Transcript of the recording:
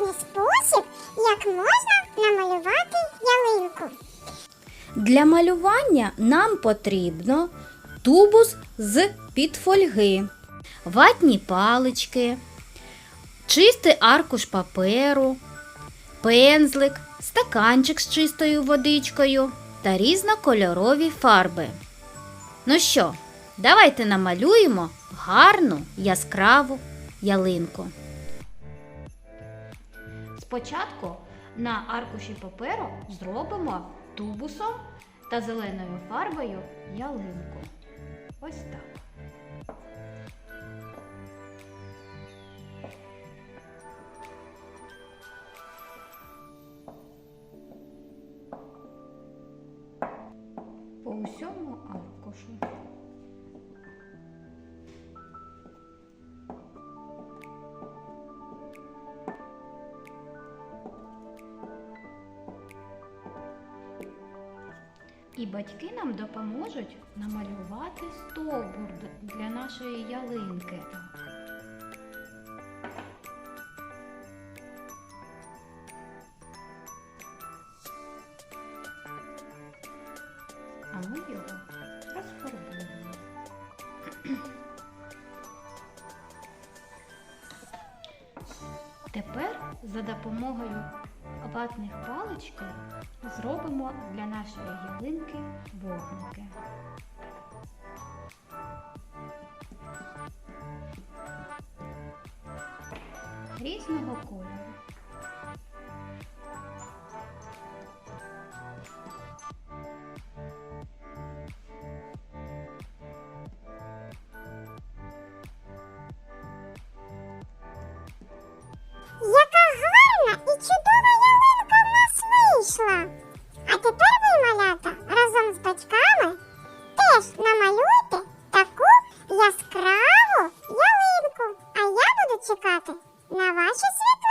Незвичний спосіб, як можна намалювати ялинку. Для малювання нам потрібно тубус з під фольги, ватні палички, чистий аркуш паперу, пензлик, стаканчик з чистою водичкою та різнокольорові фарби. Ну що, давайте намалюємо гарну яскраву ялинку. Спочатку на аркуші паперу зробимо тубусом та зеленою фарбою ялинку. Ось так. По усьому аркушу. І батьки нам допоможуть намалювати стовбур для нашої ялинки. А ми його розфарбуємо. Тепер за допомогою ватних паличків зробимо для нашої ялинки вогники. Різного кольору. Яскраву ялинку. А я буду чекати на ваші свята.